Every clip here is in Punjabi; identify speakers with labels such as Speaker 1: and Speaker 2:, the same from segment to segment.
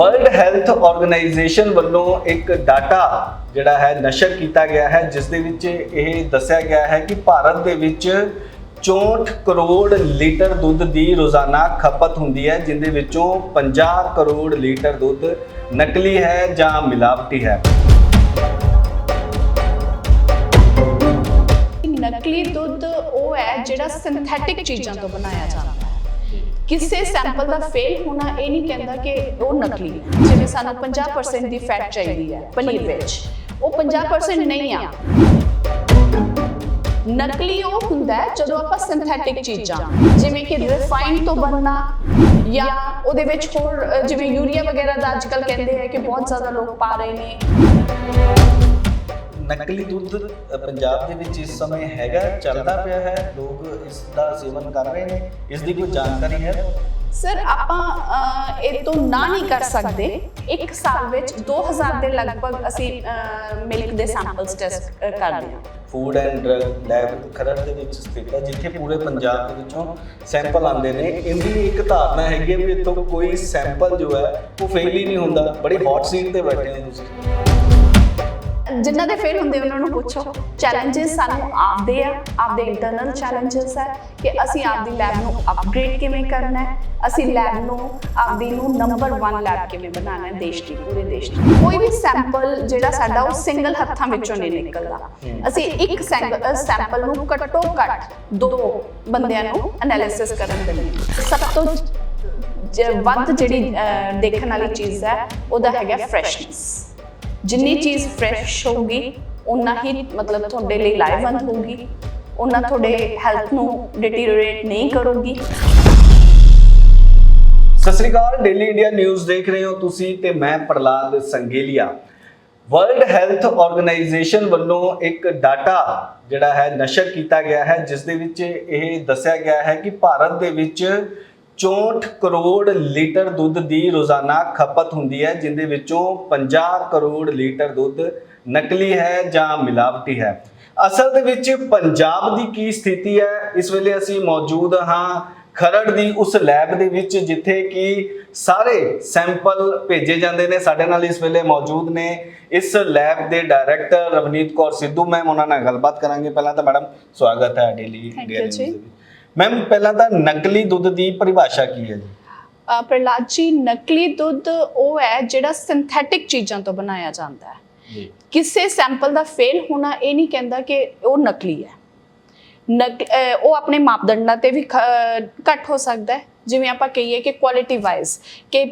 Speaker 1: ਵਰਲਡ ਹੈਲਥ ਆਰਗੇਨਾਈਜੇਸ਼ਨ ਵੱਲੋਂ ਇੱਕ ਡਾਟਾ ਜਿਹੜਾ ਹੈ ਨਸ਼ਰ ਕੀਤਾ ਗਿਆ ਹੈ, ਜਿਸ ਦੇ ਵਿੱਚ ਇਹ ਦੱਸਿਆ ਗਿਆ ਹੈ ਕਿ ਭਾਰਤ ਦੇ ਵਿੱਚ 64 ਕਰੋੜ ਲੀਟਰ ਦੁੱਧ ਦੀ ਰੋਜ਼ਾਨਾ ਖਪਤ ਹੁੰਦੀ ਹੈ, ਜਿੰਦੇ ਵਿੱਚੋਂ 50 ਕਰੋੜ ਲੀਟਰ ਦੁੱਧ ਨਕਲੀ ਹੈ ਜਾਂ ਮਿਲਾਵਟੀ ਹੈ।
Speaker 2: ਨਕਲੀ ਦੁੱਧ ਉਹ ਹੈ ਜਿਹੜਾ ਸਿੰਥੈਟਿਕ ਚੀਜ਼ਾਂ ਤੋਂ ਬਣਾਇਆ ਜਾਂਦਾ। ਕਿਸੇ ਸੈਂਪਲ ਦਾ ਫੇਲ ਹੋਣਾ ਇਹ ਨਹੀਂ ਕਹਿੰਦਾ ਕਿ ਉਹ ਨਕਲੀ ਜਿਵੇਂ ਸਾਨੂੰ 50% ਦੀ ਫੈਟ ਚਾਹੀਦੀ ਹੈ ਪਨੀਰ ਵਿੱਚ। ਉਹ 50% ਨਹੀਂ ਆ। ਨਕਲੀ ਉਹ ਹੁੰਦਾ ਜਦੋਂ ਆਪਾਂ ਸਿੰਥੈਟਿਕ ਚੀਜ਼ਾਂ ਜਿਵੇਂ ਕਿ ਰਿਫਾਈਨਡ ਤੋਂ ਬਣਨਾ ਜਾਂ ਉਹਦੇ ਵਿੱਚ ਹੋਰ ਜਿਵੇਂ ਯੂਰੀਆ ਵਗੈਰਾ ਦਾ ਅੱਜਕੱਲ ਕਹਿੰਦੇ ਆ ਕਿ ਬਹੁਤ ਜ਼ਿਆਦਾ ਲੋਕ ਪਾ ਰਹੇ ਨੇ।
Speaker 1: ਨਕਲੀ ਦੁੱਧ ਅ, ਪੰਜਾਬ ਦੇ ਵਿੱਚ ਇਸ ਸਮੇਂ ਹੈਗਾ ਚੱਲਦਾ ਪਿਆ ਹੈ ਲੋਕ ਇਸ ਦਾ ਸੇਵਨ ਕਰ ਰਹੇ ਨੇ ਇਸ ਦੀ ਕੋਈ ਜਾਣਕਾਰੀ ਹੈ?
Speaker 2: ਸਰ ਆਪਾਂ ਅਹ, ਇਹ ਤੋਂ ਨਾ ਨਹੀਂ ਕਰ ਸਕਦੇ। ਇੱਕ ਸਾਲ ਵਿੱਚ 2000 ਦੇ ਲਗਭਗ ਅਸੀਂ ਮਿਲਕ ਦੇ ਸੈਂਪਲਸ ਟੈਸਟ ਕਰਦੇ ਹਾਂ
Speaker 1: food and drug lab Kharar ਦੇ ਵਿੱਚ ਸਥਿਤ ਹੈ ਜਿੱਥੇ ਪੂਰੇ ਪੰਜਾਬ ਦੇ ਵਿੱਚੋਂ ਸੈਂਪਲ ਆਉਂਦੇ ਨੇ। ਇਹਦੀ ਇੱਕ ਧਾਰਨਾ ਹੈਗੀ ਹੈ ਵੀ ਇੱਥੋਂ ਕੋਈ ਸੈਂਪਲ ਜੋ ਹੈ ਉਹ ਫੇਲ ਹੀ ਨਹੀਂ ਹੁੰਦਾ। ਬੜੀ ਹੌਟ ਸੀਟ ਤੇ ਬੈਠੇ ਹੋ ਤੁਸੀਂ।
Speaker 2: ਜਿਨ੍ਹਾਂ ਦੇ ਫੇਲ ਹੁੰਦੇ ਉਹਨਾਂ ਨੂੰ ਪੁੱਛੋ। ਚੈਲੰਜਸ ਸਾਨੂੰ ਆਪਦੇ ਆ, ਆਪਦੇ ਇੰਟਰਨਲ ਚੈਲੰਜਸ ਹੈ ਕਿ ਅਸੀਂ ਆਪਦੀ ਲੈਬ ਨੂੰ ਅਪਗ੍ਰੇਡ ਕਿਵੇਂ ਕਰਨਾ ਹੈ? ਅਸੀਂ ਲੈਬ ਨੂੰ, ਆਪਦੀ ਨੂੰ ਨੰਬਰ 1 ਲੈਬ ਕਿਵੇਂ ਬਣਾਉਣਾ ਹੈ ਦੇਸ਼ ਦੀ, ਪੂਰੇ ਦੇਸ਼ ਦੀ? ਕੋਈ ਵੀ ਸੈਂਪਲ ਜਿਹੜਾ ਸਾਡਾ ਉਹ ਸਿੰਗਲ ਹੱਥਾਂ ਵਿੱਚੋਂ ਨਹੀਂ ਨਿਕਲਦਾ। ਅਸੀਂ ਇੱਕ ਸੈਂਪਲ ਨੂੰ ਘੱਟੋ ਘੱਟ ਦੋ ਬੰਦਿਆਂ ਨੂੰ ਐਨਾਲਿਸਿਸ ਕਰਨ ਦਿੰਦੇ ਹਾਂ ਸਭ ਤੋਂ ਵੱਧ ਜਿਹੜੀ ਦੇਖਣ ਵਾਲੀ ਚੀਜ਼ ਹੈ, ਉਹਦਾ ਹੈਗਾ ਫਰੈਸ਼ਨੈਸ ਜਿੰਨੀ ਚੀਜ਼ ਫਰੈਸ਼ ਹੋਊਗੀ ਉਨਾ ਹੀ ਮਤਲਬ ਤੁਹਾਡੇ ਲਈ ਲਾਹੇਵੰਦ ਹੋਊਗੀ। ਉਨਾ ਤੁਹਾਡੇ ਹੈਲਥ ਨੂੰ ਡਿਟੀਰੀਓਰੇਟ ਨਹੀਂ ਕਰੂਗੀ।
Speaker 1: ਸਤਿ ਸ੍ਰੀ ਅਕਾਲ ਡੇਲੀ ਇੰਡੀਆ ਨਿਊਜ਼ ਦੇਖ ਰਹੇ ਹੋ ਤੁਸੀਂ ਤੇ ਮੈਂ Prahlad Sangelia. World Health Organization ਵੱਲੋਂ ਇੱਕ ਡਾਟਾ ਜਿਹੜਾ ਹੈ ਨਸ਼ਰ ਕੀਤਾ ਗਿਆ ਹੈ ਜਿਸ ਦੇ ਵਿੱਚ ਇਹ ਦੱਸਿਆ ਗਿਆ ਹੈ ਕਿ ਭਾਰਤ ਦੇ ਵਿੱਚ 64 ਕਰੋੜ ਲੀਟਰ ਦੁੱਧ ਦੀ ਰੋਜ਼ਾਨਾ ਖਪਤ ਹੁੰਦੀ ਹੈ ਜਿੰਦੇ ਵਿੱਚੋਂ 50 ਕਰੋੜ ਲੀਟਰ ਦੁੱਧ ਨਕਲੀ ਹੈ ਜਾਂ ਮਿਲਾਵਟੀ ਹੈ। ਅਸਲ ਦੇ ਵਿੱਚ ਪੰਜਾਬ ਦੀ ਕੀ ਸਥਿਤੀ ਹੈ? ਇਸ ਵੇਲੇ ਅਸੀਂ ਮੌਜੂਦ ਹਾਂ ਖਰੜ ਦੀ ਉਸ ਲੈਬ ਦੇ ਵਿੱਚ ਜਿੱਥੇ ਕਿ ਸਾਰੇ ਸੈਂਪਲ ਭੇਜੇ ਜਾਂਦੇ ਨੇ। ਸਾਡੇ ਨਾਲ ਇਸ ਵੇਲੇ ਮੌਜੂਦ ਨੇ ਇਸ ਲੈਬ ਦੇ ਡਾਇਰੈਕਟਰ ਰਵਨੀਤ ਕੌਰ ਸਿੱਧੂ। ਮੈਮ ਉਹਨਾਂ ਨਾਲ ਗੱਲਬਾਤ ਕਰਾਂਗੇ। ਪਹਿਲਾਂ ਤਾਂ ਮੈਡਮ ਸਵਾਗਤ ਹੈ ਡੇਲੀ
Speaker 2: ਜੀ।
Speaker 1: ਮੈਮ ਪਹਿਲਾਂ ਤਾਂ ਨਕਲੀ ਦੁੱਧ ਦੀ ਪਰਿਭਾਸ਼ਾ ਕੀ ਹੈ ਜੀ?
Speaker 2: ਪ੍ਰਹਲਾਦ ਜੀ ਨਕਲੀ ਦੁੱਧ ਉਹ ਹੈ ਜਿਹੜਾ ਸਿੰਥੈਟਿਕ ਚੀਜ਼ਾਂ ਤੋਂ ਬਣਾਇਆ ਜਾਂਦਾ ਹੈ।
Speaker 1: ਜੀ।
Speaker 2: ਕਿਸੇ ਸੈਂਪਲ ਦਾ ਫੇਲ ਹੋਣਾ ਇਹ ਨਹੀਂ ਕਹਿੰਦਾ ਕਿ ਉਹ ਨਕਲੀ ਹੈ। ਉਹ ਆਪਣੇ ਮਾਪਦੰਡਾਂ ਤੇ ਵੀ ਘੱਟ ਹੋ ਸਕਦਾ ਹੈ। ਜਿਵੇਂ ਆਪਾਂ ਕਹੀਏ ਕਿ ਕੁਆਲਿਟੀ ਵਾਈਜ਼ ਕਿ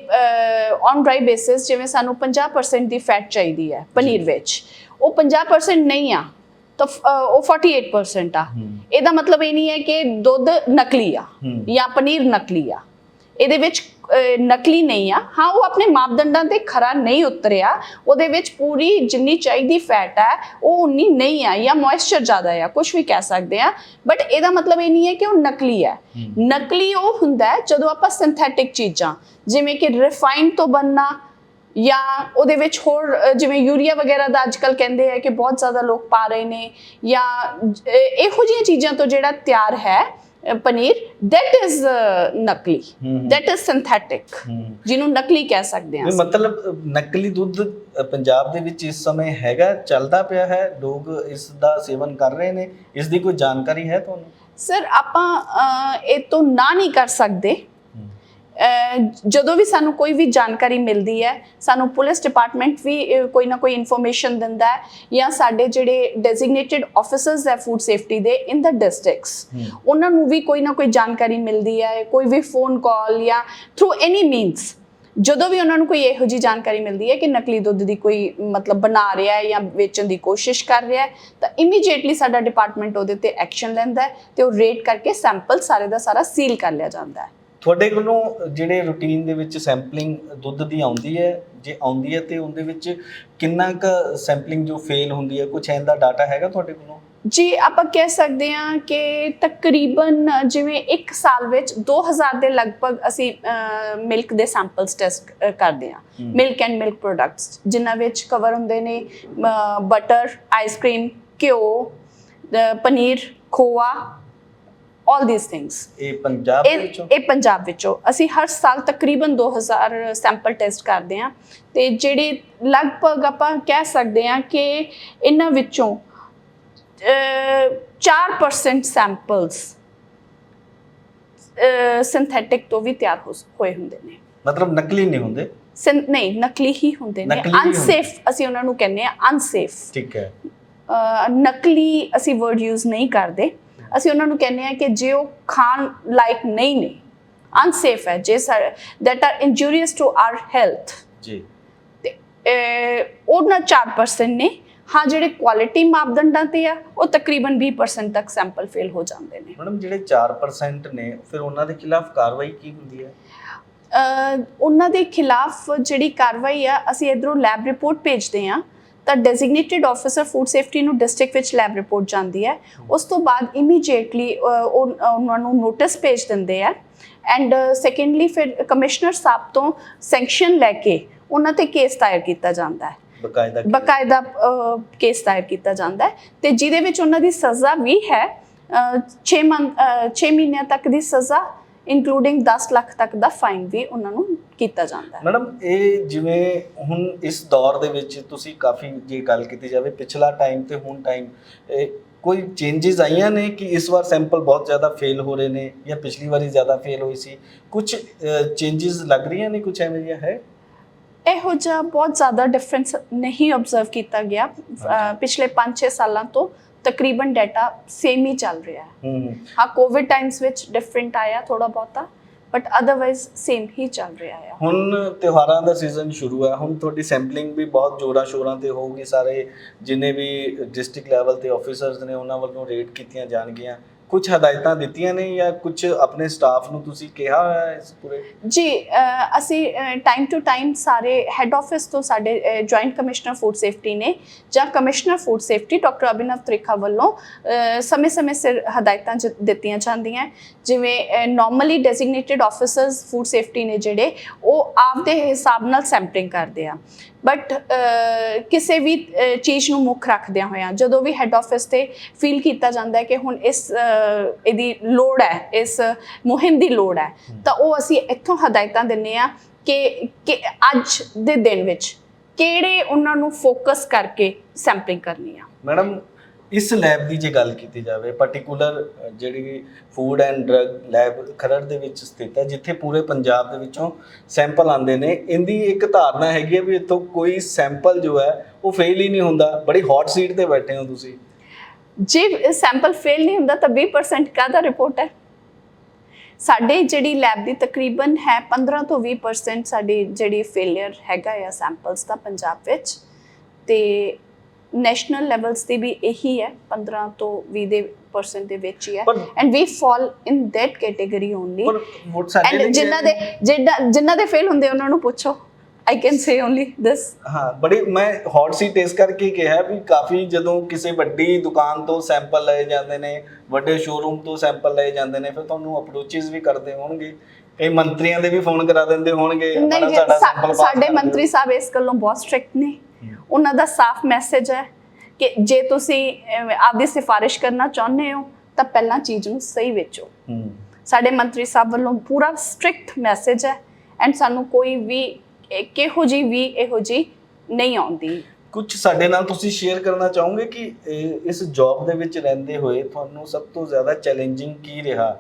Speaker 2: ਔਨ ਡਰਾਈ ਬੇਸਿਸ ਜਿਵੇਂ ਸਾਨੂੰ 50% ਦੀ ਫੈਟ ਚਾਹੀਦੀ ਹੈ ਪਨੀਰ ਵਿੱਚ। ਉਹ 50% ਨਹੀਂ ਆ। ਤਾਂ ਉਹ 48% ਆ। ਇਹਦਾ ਮਤਲਬ ਇਹ ਨਹੀਂ ਹੈ ਕਿ ਦੁੱਧ ਨਕਲੀ ਆ। ਜਾਂ ਪਨੀਰ ਨਕਲੀ ਆ। ਇਹਦੇ ਵਿੱਚ ਨਕਲੀ ਨਹੀਂ ਆ। ਹਾਂ ਉਹ ਆਪਣੇ ਮਾਪਦੰਡਾਂ ਤੇ ਖਰਾ ਨਹੀਂ ਉਤਰਿਆ। ਉਹਦੇ ਵਿੱਚ ਪੂਰੀ ਜਿੰਨੀ ਚਾਹੀਦੀ ਫੈਟ ਹੈ ਉਹ ਉਨੀ ਨਹੀਂ ਆ ਜਾਂ ਮੋਇਸਚਰ ਜ਼ਿਆਦਾ ਆ ਕੁਝ ਵੀ ਕਹਿ ਸਕਦੇ ਆ। ਬਟ ਇਹਦਾ ਮਤਲਬ ਇਹ ਨਹੀਂ ਹੈ ਕਿ ਉਹ ਨਕਲੀ ਹੈ। ਨਕਲੀ ਉਹ ਹੁੰਦਾ ਜਦੋਂ ਆਪਾਂ ਸਿੰਥੈਟਿਕ ਚੀਜ਼ਾਂ ਜਿਵੇਂ ਕਿ ਰਿਫਾਈਨਡ ਤੋਂ ਬਣਨਾ ਜਾਂ ਉਹਦੇ ਵਿੱਚ ਹੋਰ ਅ, ਜਿਵੇਂ ਯੂਰੀਆ ਵਗੈਰਾ ਦਾ ਅੱਜਕੱਲ ਕਹਿੰਦੇ ਆ ਕਿ ਬਹੁਤ ਜ਼ਿਆਦਾ ਲੋਕ ਪਾ ਰਹੇ ਨੇ ਜਾਂ ਅ, ਇਹੋ ਜਿਹੀਆਂ ਚੀਜ਼ਾਂ ਤੋਂ ਜਿਹੜਾ ਤਿਆਰ ਹੈ ਅ, ਪਨੀਰ is ਅ, ਨਕਲੀ। is synthetic
Speaker 1: ਹੂੰ।
Speaker 2: ਜਿਹਨੂੰ ਨਕਲੀ ਕਹਿ ਸਕਦੇ
Speaker 1: ਵੀ
Speaker 2: ਹਾਂ
Speaker 1: ਮਤਲਬ ਨਕਲੀ ਦੁੱਧ ਪੰਜਾਬ ਦੇ ਵਿੱਚ ਇਸ ਸਮੇਂ ਹੈਗਾ ਚੱਲਦਾ ਪਿਆ ਹੈ ਲੋਕ ਇਸ ਦਾ ਸੇਵਨ ਕਰ ਰਹੇ ਨੇ। ਇਸ ਦੀ ਕੋਈ ਜਾਣਕਾਰੀ ਹੈ ਤੁਹਾਨੂੰ?
Speaker 2: ਸਰ ਆਪਾਂ ਇਹ ਤੋਂ ਨਾ ਨਹੀਂ ਕਰ ਸਕਦੇ। ਜਦੋਂ ਵੀ ਸਾਨੂੰ ਕੋਈ ਵੀ ਜਾਣਕਾਰੀ ਮਿਲਦੀ ਹੈ ਸਾਨੂੰ ਪੁਲਿਸ ਡਿਪਾਰਟਮੈਂਟ ਵੀ ਕੋਈ ਨਾ ਕੋਈ ਇਨਫੋਰਮੇਸ਼ਨ ਦਿੰਦਾ ਹੈ ਜਾਂ ਸਾਡੇ ਜਿਹੜੇ ਡੈਜ਼ਿਗਨੇਟਿਡ ਆਫੀਸਰਸ ਹੈ ਫੂਡ ਸੇਫਟੀ ਦੇ ਇਨ ਦਾ ਡਿਸਟ੍ਰਿਕਟਸ ਉਹਨਾਂ ਨੂੰ ਵੀ ਕੋਈ ਨਾ ਕੋਈ ਜਾਣਕਾਰੀ ਮਿਲਦੀ ਹੈ ਕੋਈ ਵੀ ਫੋਨ ਕਾਲ ਜਾਂ ਥਰੂ ਐਨੀ ਮੀਨਸ ਜਦੋਂ ਵੀ ਉਹਨਾਂ ਨੂੰ ਕੋਈ ਇਹੋ ਜੀ ਜਾਣਕਾਰੀ ਮਿਲਦੀ ਹੈ ਕਿ ਨਕਲੀ ਦੁੱਧ ਦੀ ਕੋਈ ਮਤਲਬ ਬਣਾ ਰਿਹਾ ਹੈ ਜਾਂ ਵੇਚਣ ਦੀ ਕੋਸ਼ਿਸ਼ ਕਰ ਰਿਹਾ ਹੈ ਤਾਂ ਇਮੀਡੀਏਟਲੀ ਸਾਡਾ ਡਿਪਾਰਟਮੈਂਟ ਉਹਦੇ ਤੇ ਐਕਸ਼ਨ ਲੈਂਦਾ ਹੈ ਤੇ ਉਹ ਰੇਟ ਕਰਕੇ ਸੈਂਪਲ ਸਾਰੇ ਦਾ ਸਾਰਾ ਸੀਲ ਕਰ ਲਿਆ ਜਾਂਦਾ ਹੈ।
Speaker 1: ਤੁਹਾਡੇ ਕੋਲੋਂ ਜਿਹੜੇ ਰੂਟੀਨ ਦੇ ਵਿੱਚ ਸੈਂਪਲਿੰਗ ਦੁੱਧ ਦੀ ਆਉਂਦੀ ਹੈ ਜੇ ਆਉਂਦੀ ਹੈ ਤੇ ਉਹਦੇ ਵਿੱਚ ਕਿੰਨਾ ਕੁ ਸੈਂਪਲਿੰਗ ਜੋ ਫੇਲ ਹੁੰਦੀ ਹੈ ਕੁਝ ਐਂ ਦਾ ਡਾਟਾ ਹੈਗਾ ਤੁਹਾਡੇ ਕੋਲੋਂ
Speaker 2: ਜੀ ਆਪਾਂ ਕਹਿ ਸਕਦੇ ਹਾਂ ਕਿ ਤਕਰੀਬਨ ਜਿਵੇਂ 1 ਸਾਲ ਵਿੱਚ 2000 ਦੇ ਲਗਭਗ ਅਸੀਂ ਮਿਲਕ ਦੇ ਸੈਂਪਲਸ ਟੈਸਟ ਕਰਦੇ ਹਾਂ। ਮਿਲਕ ਐਂਡ ਮਿਲਕ ਪ੍ਰੋਡਕਟਸ ਜਿਨ੍ਹਾਂ ਵਿੱਚ ਕਵਰ ਹੁੰਦੇ ਨੇ ਬਟਰ ਆਈਸਕ੍ਰੀਮ ਘਿਓ ਪਨੀਰ ਖੋਆ all these things.
Speaker 1: ਇਹ ਪੰਜਾਬ ਦੇ ਵਿੱਚੋਂ
Speaker 2: ਇਹ ਪੰਜਾਬ ਵਿੱਚੋਂ। ਅਸੀਂ ਹਰ ਸਾਲ ਤਕਰੀਬਨ 2000 ਸੈਂਪਲ ਟੈਸਟ ਕਰਦੇ ਹਾਂ। ਤੇ ਜਿਹੜੇ ਲਗਭਗ ਆਪਾਂ ਕਹਿ ਸਕਦੇ ਹਾਂ ਕਿ ਇਹਨਾਂ ਵਿੱਚੋਂ ਅਹ, 4% ਸੈਂਪਲਸ ਸਿੰਥੈਟਿਕ ਤੋਂ ਵੀ ਤਿਆਰ ਹੋਏ ਹੁੰਦੇ ਨੇ।
Speaker 1: ਮਤਲਬ ਨਕਲੀ ਨਹੀਂ ਹੁੰਦੇ?
Speaker 2: ਨਹੀਂ ਨਕਲੀ ਹੀ ਹੁੰਦੇ ਨੇ। ਅਨਸੇਫ ਅਸੀਂ ਉਹਨਾਂ ਨੂੰ ਕਹਿੰਦੇ ਆ ਅਨਸੇਫ
Speaker 1: ਠੀਕ ਹੈ।
Speaker 2: ਨਕਲੀ ਅਸੀਂ ਵਰਡ ਯੂਜ਼ ਨਹੀਂ ਕਰਦੇ। ਅਸੀਂ ਉਹਨਾਂ ਨੂੰ ਕਹਿੰਦੇ ਆ ਕਿ ਜੇ ਉਹ ਖਾਣ ਲਾਇਕ ਨਹੀਂ ਨੇ ਅਨਸੇਫ ਹੈ ਜੇ that are injurious to our health
Speaker 1: ਜੀ।
Speaker 2: ਤੇ ਉਹਨਾਂ 4% ਨੇ ਹਾਂ ਜਿਹੜੇ ਕੁਆਲਿਟੀ ਮਾਪਦੰਡਾਂ ਤੇ ਆ ਉਹ ਤਕਰੀਬਨ 20% ਤੱਕ ਸੈਂਪਲ ਫੇਲ ਹੋ ਜਾਂਦੇ ਨੇ।
Speaker 1: ਮੈਡਮ ਜਿਹੜੇ 4% ਨੇ ਫਿਰ ਉਹਨਾਂ ਦੇ ਖਿਲਾਫ ਕਾਰਵਾਈ ਕੀ ਹੁੰਦੀ ਹੈ?
Speaker 2: ਉਹਨਾਂ ਦੇ ਖਿਲਾਫ ਜਿਹੜੀ ਕਾਰਵਾਈ ਆ ਅਸੀਂ ਇਧਰੋਂ ਲੈਬ ਰਿਪੋਰਟ ਭੇਜਦੇ ਆ ਤਾਂ ਡੈਜ਼ਿਗਨੇਟਿਡ ਆਫੀਸਰ ਫੂਡ ਸੇਫਟੀ ਨੂੰ ਡਿਸਟ੍ਰਿਕਟ ਵਿੱਚ ਲੈਬ ਰਿਪੋਰਟ ਜਾਂਦੀ ਹੈ। ਉਸ ਤੋਂ ਬਾਅਦ ਇਮੀਡੀਏਟਲੀ ਉਹਨਾਂ ਨੂੰ ਨੋਟਿਸ ਭੇਜ ਦਿੰਦੇ ਆ। ਐਂਡ ਸੈਕੰਡਲੀ ਫਿਰ ਕਮਿਸ਼ਨਰ ਸਾਹਿਬ ਤੋਂ ਸੈਂਕਸ਼ਨ ਲੈ ਕੇ ਉਹਨਾਂ ਤੇ ਕੇਸ ਦਾਇਰ ਕੀਤਾ ਜਾਂਦਾ ਹੈ।
Speaker 1: ਬਕਾਇਦਾ
Speaker 2: ਬਕਾਇਦਾ ਕੇਸ ਦਾਇਰ ਕੀਤਾ ਜਾਂਦਾ ਹੈ। ਤੇ ਜਿਹਦੇ ਵਿੱਚ ਉਹਨਾਂ ਦੀ ਸਜ਼ਾ ਵੀ ਹੈ 6 ਮੰਥ 6 ਮਹੀਨਿਆਂ ਤੱਕ ਦੀ ਸਜ਼ਾ ਇਨਕਲੂਡਿੰਗ 10 ਲੱਖ ਤੱਕ ਦਾ ਫਾਈਨ ਵੀ ਉਹਨਾਂ ਨੂੰ ਕੀਤਾ ਜਾਂਦਾ ਹੈ।
Speaker 1: ਮੈਡਮ, ਇਹ ਜਿਵੇਂ ਹੁਣ ਇਸ ਦੌਰ ਦੇ ਵਿੱਚ ਤੁਸੀਂ ਕਾਫੀ ਜੇ ਗੱਲ ਕੀਤੀ ਜਾਵੇ, ਪਿਛਲਾ ਟਾਈਮ ਤੇ ਹੁਣ ਟਾਈਮ ਕੋਈ ਚੇਂਜਸ ਆਈਆਂ ਨੇ ਕਿ ਇਸ ਵਾਰ ਸੈਂਪਲ ਬਹੁਤ ਜ਼ਿਆਦਾ ਫੇਲ ਹੋ ਰਹੇ ਨੇ ਜਾਂ ਪਿਛਲੀ ਵਾਰੀ ਜ਼ਿਆਦਾ ਫੇਲ ਹੋਈ ਸੀ? ਕੁਝ ਚੇਂਜਸ ਲੱਗ ਰਹੀਆਂ ਨੇ ਕੁਝ ਐਵੇਂ ਜਿਹਾ ਹੈ?
Speaker 2: ਇਹੋ ਜਿਹਾ ਬਹੁਤ ਜ਼ਿਆਦਾ ਡਿਫਰੈਂਸ ਨਹੀਂ ਆਬਜ਼ਰਵ ਕੀਤਾ ਗਿਆ। ਪਿਛਲੇ 5-6 ਸਾਲਾਂ ਤੋਂ ਤਕਰੀਬਨ ਡਾਟਾ ਸੇਮ ਹੀ ਚੱਲ ਰਿਹਾ ਹੈ।
Speaker 1: ਹੂੰ
Speaker 2: ਹਾਂ। ਕੋਵਿਡ ਟਾਈਮਸ ਵਿੱਚ ਡਿਫਰੈਂਟ ਆਇਆ ਥੋੜਾ ਬਹੁਤਾ ਬਟ ਅਦਰਵਾਈਜ਼ ਸੇਮ ਹੀ ਚੱਲ ਰਿਹਾ ਹੈ
Speaker 1: ਹੁਣ ਤਿਉਹਾਰਾਂ ਦਾ ਸੀਜ਼ਨ ਸ਼ੁਰੂ ਹੈ। ਹੁਣ ਤੁਹਾਡੀ ਸੈਂਪਲਿੰਗ ਵੀ ਬਹੁਤ ਜ਼ੋਰਾਂ ਸ਼ੋਰਾਂ ਤੇ ਹੋਊਗੀ ਸਾਰੇ ਜਿੰਨੇ ਵੀ ਡਿਸਟ੍ਰਿਕਟ ਲੈਵਲ ਤੇ ਆਫੀਸਰਸ ਨੇ ਉਹਨਾਂ ਵੱਲੋਂ ਰੇਡ ਕੀਤੀਆਂ ਜਾਣਗੀਆਂ। ਕੁਝ ਹਦਾਇਤਾਂ ਦਿੱਤੀਆਂ ਨੇ ਜਾਂ ਕੁਝ ਆਪਣੇ ਸਟਾਫ ਨੂੰ ਤੁਸੀਂ ਕਿਹਾ ਹੋਇਆ ਹੈ ਇਸ ਪੂਰੇ?
Speaker 2: ਜੀ ਅਹ, ਅਸੀਂ ਟਾਈਮ ਟੂ ਟਾਈਮ ਸਾਰੇ ਹੈੱਡ ਆਫਿਸ ਤੋਂ ਸਾਡੇ ਜੁਆਇੰਟ ਕਮਿਸ਼ਨਰ ਫੂਡ ਸੇਫਟੀ ਨੇ ਜਾਂ commissioner food safety doctor Abhinav Trikha ਵੱਲੋਂ ਸਮੇਂ-ਸਮੇਂ ਸਿਰ ਹਦਾਇਤਾਂ ਜ- ਦਿੱਤੀਆਂ ਜਾਂਦੀਆਂ ਜਿਵੇਂ normally designated officers food safety ਨੇ ਜਿਹੜੇ ਉਹ ਆਪਦੇ ਹਿਸਾਬ ਨਾਲ ਸੈਂਪਲਿੰਗ ਕਰਦੇ ਆ। ਬਟ ਕਿਸੇ ਵੀ ਚੀਜ਼ ਨੂੰ ਮੁੱਖ ਰੱਖਦਿਆਂ ਹੋਇਆਂ ਜਦੋਂ ਵੀ ਹੈੱਡ ਆਫਿਸ ਤੇ ਫੀਲ ਕੀਤਾ ਜਾਂਦਾ ਹੈ ਕਿ ਹੁਣ ਇਸ ਇਹਦੀ ਲੋੜ ਹੈ ਇਸ ਮੁਹਿੰਮ ਦੀ ਲੋੜ ਹੈ ਤਾਂ ਉਹ ਅਸੀਂ ਇੱਥੋਂ ਹਦਾਇਤਾਂ ਦਿੰਨੇ ਆ ਕਿ ਕਿ ਅੱਜ ਦੇ ਦਿਨ ਵਿੱਚ ਕਿਹੜੇ ਉਹਨਾਂ ਨੂੰ ਫੋਕਸ ਕਰਕੇ ਸੈਂਪਲਿੰਗ ਕਰਨੀ ਆ।
Speaker 1: ਮੈਡਮ ਇਸ ਲੈਬ ਦੀ ਜੇ ਗੱਲ ਕੀਤੀ ਜਾਵੇ ਪਾਰਟਿਕੂਲਰ ਜਿਹੜੀ food and drug lab Kharar ਦੇ ਵਿੱਚ ਸਥਿਤ ਹੈ, ਜਿੱਥੇ ਪੂਰੇ ਪੰਜਾਬ ਦੇ ਵਿੱਚੋਂ ਸੈਂਪਲ ਆਉਂਦੇ ਨੇ, ਇਹਦੀ ਇੱਕ ਧਾਰਨਾ ਹੈਗੀ ਹੈ ਵੀ ਇੱਥੋਂ ਕੋਈ ਸੈਂਪਲ ਜੋ ਹੈ, ਉਹ ਫੇਲ ਹੀ ਨਹੀਂ ਹੁੰਦਾ। ਬੜੀ ਹੌਟ ਸੀਟ ਤੇ ਬੈਠੇ ਹੋ ਤੁਸੀਂ।
Speaker 2: ਜੇ ਸੈਂਪਲ ਫੇਲ ਨਹੀਂ ਹੁੰਦਾ, ਤਾਂ 20% ਕਾਹਦਾ ਰਿਪੋਰਟ ਹੈ? ਸਾਡੇ ਜਿਹੜੀ ਲੈਬ ਦੀ ਤਕਰੀਬਨ ਹੈ 15 ਤੋਂ 20% ਸਾਡੀ ਜਿਹੜੀ ਫੇਲਿਅਰ ਹੈਗਾ ਆ ਸੈਂਪਲਸ ਦਾ ਪੰਜਾਬ ਵਿੱਚ। ਤੇ ਨੈਸ਼ਨਲ ਲੈਵਲਸ ਤੇ ਵੀ ਇਹੀ ਹੈ 15 ਤੋਂ 20 ਦੇ ਪਰਸੈਂਟ ਦੇ ਵਿੱਚ ਹੀ ਹੈ। And we fall in that category only and ਜਿਨ੍ਹਾਂ ਦੇ ਜਿਨ੍ਹਾਂ ਦੇ ਫੇਲ ਹੁੰਦੇ ਉਹਨਾਂ ਨੂੰ ਪੁੱਛੋ। ਆਈ ਕੈਨ ਸੇ ਓਨਲੀ ਦਿਸ
Speaker 1: ਹਾਂ ਬੜੀ ਮੈਂ ਹੌਟ ਸੀਟ ਇਸ ਕਰਕੇ ਕਿਹਾ ਵੀ ਕਾਫੀ ਜਦੋਂ ਕਿਸੇ ਵੱਡੀ ਦੁਕਾਨ ਤੋਂ ਸੈਂਪਲ ਲਏ ਜਾਂਦੇ ਨੇ ਵੱਡੇ ਸ਼ੋਰੂਮ ਤੋਂ ਸੈਂਪਲ ਲਏ ਜਾਂਦੇ ਨੇ ਫਿਰ ਤੁਹਾਨੂੰ ਅਪਰੋਚਸ ਵੀ ਕਰਦੇ ਹੋਣਗੇ। ਕਈ ਮੰਤਰੀਆਂ ਦੇ ਵੀ ਫੋਨ ਕਰਾ ਦਿੰਦੇ ਹੋਣਗੇ।
Speaker 2: ਨਹੀਂ
Speaker 1: ਸਾਡਾ।
Speaker 2: ਮੰਤਰੀ ਸਾਹਿਬ ਇਸ ਗੱਲੋਂ ਬਹੁਤ ਸਟ੍ਰਿਕਟ ਨੇ। ਉਹਨਾਂ ਦਾ ਸਾਫ਼ ਮੈਸੇਜ ਹੈ ਕਿ ਜੇ ਤੁਸੀਂ ਆਪਦੀ ਸਿਫਾਰਿਸ਼ ਕਰਨਾ ਚਾਹੁੰਦੇ ਹੋ ਤਾਂ ਪਹਿਲਾਂ ਚੀਜ਼ ਨੂੰ ਸਹੀ ਵੇਚੋ। ਸਾਡੇ ਮੰਤਰੀ ਸਾਹਿਬ ਵੱਲੋਂ ਪੂਰਾ ਸਟ੍ਰਿਕਟ ਮੈਸੇਜ ਹੈ ਐਂਡ ਸਾਨੂੰ ਕੋਈ ਵੀ ਕਿਹੋ ਜੀ ਵੀ ਇਹੋ ਜੀ ਨਹੀਂ ਆਉਂਦੀ।
Speaker 1: ਕੁਝ ਸਾਡੇ ਨਾਲ ਤੁਸੀਂ ਸ਼ੇਅਰ ਕਰਨਾ ਚਾਹੋਗੇ ਕਿ ਇਸ ਜੌਬ ਦੇ ਵਿੱਚ ਰਹਿੰਦੇ ਹੋਏ ਤੁਹਾਨੂੰ ਸਭ ਤੋਂ ਜ਼ਿਆਦਾ ਚੈਲੰਜਿੰਗ ਕੀ ਰਿਹਾ?